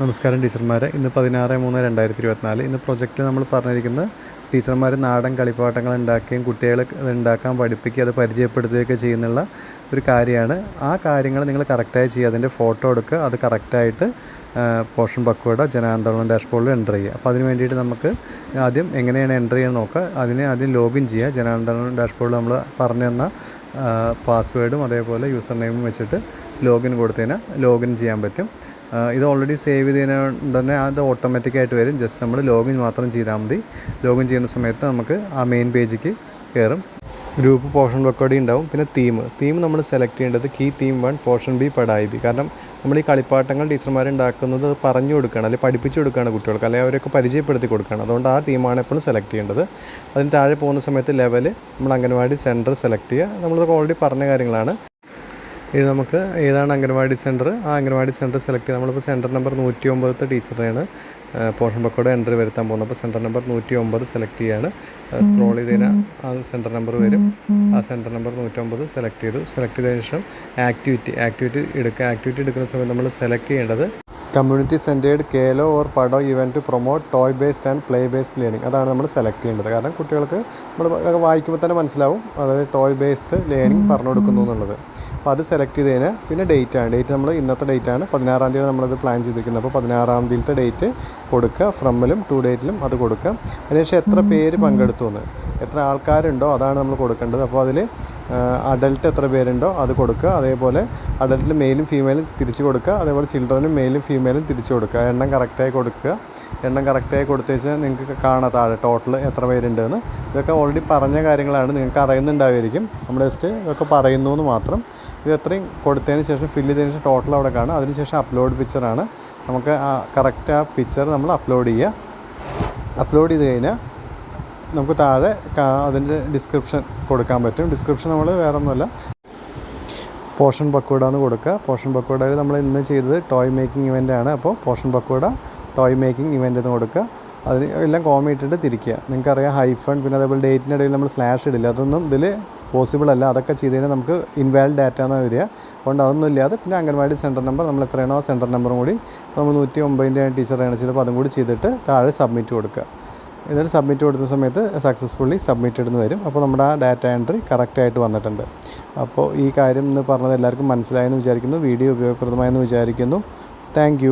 നമസ്കാരം ടീച്ചർമാരെ. ഇന്ന് പതിനാറ് മൂന്ന് രണ്ടായിരത്തി ഇരുപത്തിനാല് ഇന്ന് പ്രൊജക്റ്റിൽ നമ്മൾ പറഞ്ഞിരിക്കുന്നത് ടീച്ചർമാർ നാടൻ കളിപ്പാട്ടങ്ങൾ ഉണ്ടാക്കുകയും കുട്ടികളെ അത് ഉണ്ടാക്കാൻ പഠിപ്പിക്കുക അത് പരിചയപ്പെടുത്തുകയൊക്കെ ചെയ്യുന്നുള്ള ഒരു കാര്യമാണ്. ആ കാര്യങ്ങൾ നിങ്ങൾ കറക്റ്റായി ചെയ്യുക. അതിന്റെ ഫോട്ടോ എടുക്കുക. അത് കറക്റ്റായിട്ട് പോഷൻ പക്വയുടെ ജനാന്തോളം ഡാഷ്ബോർഡിൽ എന്റർ ചെയ്യുക. അപ്പോൾ അതിന് വേണ്ടിയിട്ട് നമുക്ക് ആദ്യം എങ്ങനെയാണ് എന്റർ ചെയ്യാൻ നോക്കുക. അതിനെ ആദ്യം ലോഗിൻ ചെയ്യുക. ജനാന്തോളം ഡാഷ്ബോർഡിൽ നമ്മൾ പറഞ്ഞു തന്ന പാസ്വേഡും അതേപോലെ യൂസർ നെയിമും വെച്ചിട്ട് ലോഗിൻ കൊടുത്തതിനാൽ ലോഗിൻ ചെയ്യാൻ പറ്റും. ഇത് ഓൾറെഡി സേവ് ചെയ്തതിനുകൊണ്ട് തന്നെ അത് ഓട്ടോമാറ്റിക്കായിട്ട് വരും. ജസ്റ്റ് നമ്മൾ ലോഗിൻ മാത്രം ചെയ്താൽ മതി. ലോഗിൻ ചെയ്യുന്ന സമയത്ത് നമുക്ക് ആ മെയിൻ പേജിലേക്ക് കയറും ഗ്രൂപ്പ് പോർഷൻ റെക്കോർഡിംഗ് ഉണ്ടാവും. പിന്നെ തീം തീം നമ്മൾ സെലക്ട് ചെയ്യേണ്ടത് key theme one portion B പടായി B കാരണം നമ്മൾ ഈ കളിപ്പാട്ടങ്ങൾ ടീച്ചർമാർ ഉണ്ടാക്കുന്നത് പറഞ്ഞു കൊടുക്കുകയാണ് അല്ലെങ്കിൽ പഠിപ്പിച്ചു കൊടുക്കുകയാണ് കുട്ടികൾക്ക് അല്ലെങ്കിൽ അവരൊക്കെ പരിചയപ്പെടുത്തി കൊടുക്കുകയാണ്. അതുകൊണ്ട് ആ തീമാണ് എപ്പോഴും സെലക്ട് ചെയ്യേണ്ടത്. അതിന് താഴെ പോകുന്ന സമയത്ത് ലെവൽ നമ്മൾ അംഗൻവാടി സെന്റർ സെലക്ട് ചെയ്യുക. നമ്മളിതൊക്കെ ഓൾറെഡി പറഞ്ഞ കാര്യങ്ങളാണ്. ഇത് നമുക്ക് ഏതാണ് അംഗൻവാടി സെന്റർ? ആ അംഗൻവാടി സെന്റർ സെലക്ട് ചെയ്ത് നമ്മളിപ്പോൾ സെന്റർ നമ്പർ നൂറ്റി ഒമ്പതത്തെ ടീച്ചറാണ് പോർഷൻ ബക്കോടെ എൻട്രി വരുത്താൻ പോകുന്നത്. അപ്പോൾ സെന്റർ നമ്പർ നൂറ്റി ഒമ്പത് സെലക്ട് ചെയ്യാണ്. സ്ക്രോൾ ചെയ്ത് കഴിഞ്ഞാൽ ആ സെന്റർ നമ്പർ വരും. ആ സെന്റർ നമ്പർ നൂറ്റൊമ്പത് സെലക്ട് ചെയ്തു. സെലക്ട് ചെയ്തതിന് ശേഷം ആക്ടിവിറ്റി ആക്ടിവിറ്റി എടുക്കുക ആക്ടിവിറ്റി എടുക്കുന്ന സമയത്ത് നമ്മൾ സെലക്ട് ചെയ്യേണ്ടത് കമ്മ്യൂണിറ്റി സെന്റേഡ് കേലോ ഓർ പടോ event promote toy based and play based learning അതാണ് നമ്മൾ സെലക്ട് ചെയ്യേണ്ടത്. കാരണം കുട്ടികൾക്ക് നമ്മൾ വായിക്കുമ്പോൾ തന്നെ മനസ്സിലാവും. അതായത് ടോയ് ബേസ്ഡ് ലേണിംഗ് പറഞ്ഞു കൊടുക്കുന്നു എന്നുള്ളത്. അപ്പോൾ അത് സെലക്ട് ചെയ്ത് കഴിഞ്ഞാൽ പിന്നെ ഡേറ്റ് ആണ്. ഡേറ്റ് നമ്മൾ ഇന്നത്തെ ഡേറ്റ് ആണ്. പതിനാറാം തീയതി നമ്മളത് പ്ലാൻ ചെയ്തിരിക്കുന്നത്. അപ്പോൾ പതിനാറാം തീയതിയിലത്തെ ഡേറ്റ് കൊടുക്കുക. ഫ്രമ്മിലും ടു ഡേറ്റിലും അത് കൊടുക്കുക. അതിനുശേഷം എത്ര പേര് പങ്കെടുത്തു എന്ന്. എത്ര ആൾക്കാരുണ്ടോ അതാണ് നമ്മൾ കൊടുക്കേണ്ടത്. അപ്പോൾ അതിൽ അഡൽട്ട് എത്ര പേരുണ്ടോ അത് കൊടുക്കുക. അതേപോലെ അഡൽട്ടിൽ മെയിലും ഫീമെയിലും തിരിച്ച് കൊടുക്കുക. അതേപോലെ ചിൽഡ്രനും മെയിലും ഫീമെയിലും തിരിച്ച് കൊടുക്കുക. എണ്ണം കറക്റ്റായി കൊടുക്കുക. എണ്ണം കറക്റ്റായി കൊടുത്തു വെച്ചാൽ നിങ്ങൾക്ക് കാണാം താഴെ ടോട്ടൽ എത്ര പേരുണ്ടെന്ന്. ഇതൊക്കെ ഓൾറെഡി പറഞ്ഞ കാര്യങ്ങളാണ്. നിങ്ങൾക്ക് അറിയുന്നുണ്ടാവുമായിരിക്കും. നമ്മൾ ജസ്റ്റ് ഇതൊക്കെ പറയുന്നു എന്ന് മാത്രം. ഇത് എത്രയും കൊടുത്തതിന് ശേഷം ഫില്ല് ചെയ്തതിന് ശേഷം ടോട്ടൽ അവിടെ കാണും. അതിനുശേഷം അപ്ലോഡ് പിക്ചറാണ് നമുക്ക് ആ കറക്റ്റ് ആ പിക്ചർ നമ്മൾ അപ്ലോഡ് ചെയ്യുക. അപ്ലോഡ് ചെയ്ത് കഴിഞ്ഞാൽ നമുക്ക് താഴെ അതിന്റെ ഡിസ്ക്രിപ്ഷൻ കൊടുക്കാൻ പറ്റും. ഡിസ്ക്രിപ്ഷൻ നമ്മൾ വേറെ ഒന്നുമല്ല പോർഷൻ പക്കോട എന്ന് കൊടുക്കുക. പോർഷൻ പക്കോടയിൽ നമ്മൾ ഇന്ന് ചെയ്തത് ടോയ് മേക്കിംഗ് ഇവന്റ് ആണ്. അപ്പോൾ portion pakora toy making event എന്ന് കൊടുക്കുക. അതിന് എല്ലാം കോമ ഇട്ടിട്ട് തിരിക്കുക. നിങ്ങൾക്കറിയാം ഹൈഫൺ പിന്നെ അതേപോലെ ഡേറ്റിന്റെ ഇടയിൽ നമ്മൾ സ്ലാഷ് ഇടില്ല. അതൊന്നും ഇതിൽ പോസിബിൾ അല്ല. അതൊക്കെ ചെയ്ത് കഴിഞ്ഞാൽ നമുക്ക് ഇൻവാലിഡ് ഡാറ്റ എന്നാണ് വരിക. അതുകൊണ്ട് അതൊന്നും ഇല്ലാതെ പിന്നെ അംഗൻവാടി സെന്റർ നമ്പർ നമ്മൾ എത്രയാണോ ആ സെന്റർ നമ്പറും കൂടി നമ്മൾ നൂറ്റി ഒമ്പതിന്റെ ടീച്ചറാണ് ചെയ്തപ്പോൾ അതും കൂടി ചെയ്തിട്ട് താഴെ സബ്മിറ്റ് കൊടുക്കുക. എന്നിട്ട് സബ്മിറ്റ് കൊടുത്ത സമയത്ത് സക്സസ്ഫുള്ളി സബ്മിറ്റഡ് എന്ന് വരും. അപ്പോൾ നമ്മുടെ ആ ഡാറ്റ എൻട്രി കറക്റ്റായിട്ട് വന്നിട്ടുണ്ട്. അപ്പോൾ ഈ കാര്യം എന്ന് പറഞ്ഞത് എല്ലാവർക്കും മനസ്സിലായെന്ന് വിചാരിക്കുന്നു. വീഡിയോ ഉപയോഗപ്രദമായെന്ന് വിചാരിക്കുന്നു. താങ്ക്